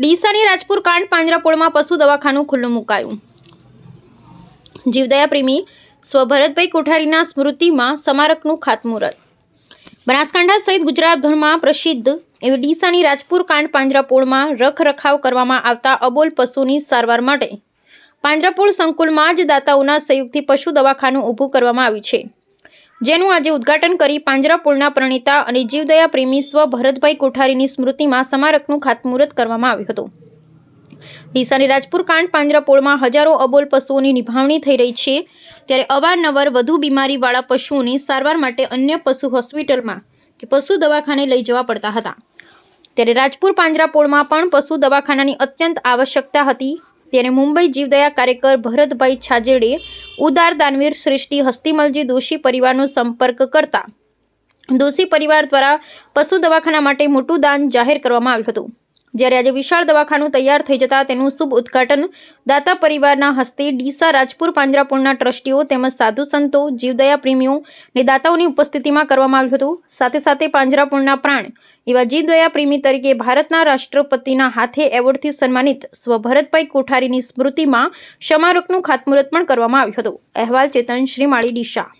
ડીસાની રાજપુર કાંડ પાંજરાપોળમાં પશુ દવાખાનું ખુલ્લું મુકાયું. જીવદયા પ્રેમી સ્વભરતભાઈ કોઠારીના સ્મૃતિમાં સ્મારકનું ખાતમુહૂર્ત. બનાસકાંઠા સહિત ગુજરાતભરમાં પ્રસિદ્ધ એવી ડીસાની રાજપુર કાંડ પાંજરાપોળમાં રખરખાવ કરવામાં આવતા અબોલ પશુની સારવાર માટે પાંજરાપોળ સંકુલમાં જ દાતાઓના સહયોગથી પશુ દવાખાનું ઊભું કરવામાં આવ્યું છે. જેનું આજે ઉદ્ઘાટન કરી પાંજરાપોળના પ્રણેતા અને જીવદયા પ્રેમી સ્વ ભરતભાઈ કોઠારીની સ્મૃતિમાં સ્મારકનું ખાતમુહૂર્ત કરવામાં આવ્યું હતું. ડીસાની રાજપુર કાંડ પાંજરાપોળમાં હજારો અબોલ પશુઓની નિભાવણી થઈ રહી છે ત્યારે અવારનવાર વધુ બીમારીવાળા પશુઓની સારવાર માટે અન્ય પશુ હોસ્પિટલમાં કે પશુ દવાખાને લઈ જવા પડતા હતા. ત્યારે રાજપુર પાંજરાપોળમાં પણ પશુ દવાખાનાની અત્યંત આવશ્યકતા હતી. ત્યારે મુંબઈ જીવદયા કાર્યકર ભરતભાઈ છાજેડે ઉદાર દાનવીર સૃષ્ટિ હસ્તિમલજી દોશી પરિવારનો સંપર્ક કરતા. દોશી પરિવાર દ્વારા પશુ દવાખાના માટે મોટું દાન જાહેર કરવામાં આવ્યું હતું. જ્યારે આજે વિશાળ દવાખાનું તૈયાર થઈ જતા તેનું શુભ ઉદ્ઘાટન દાતા પરિવારના હસ્તે ડીસા રાજપુર પાંજરાપોળના ટ્રસ્ટીઓ તેમજ સાધુ સંતો, જીવદયા પ્રેમીઓ અને દાતાઓની ઉપસ્થિતિમાં કરવામાં આવ્યું હતું. સાથે સાથે પાંજરાપોળના પ્રાણ એવા જીવદયા પ્રેમી તરીકે ભારતના રાષ્ટ્રપતિના હાથે એવોર્ડથી સન્માનિત સ્વ ભરતભાઈ કોઠારીની સ્મૃતિમાં સ્મારકનું ખાતમુહૂર્ત પણ કરવામાં આવ્યું હતું. અહેવાલ ચેતન શ્રીમાળી ડીસા.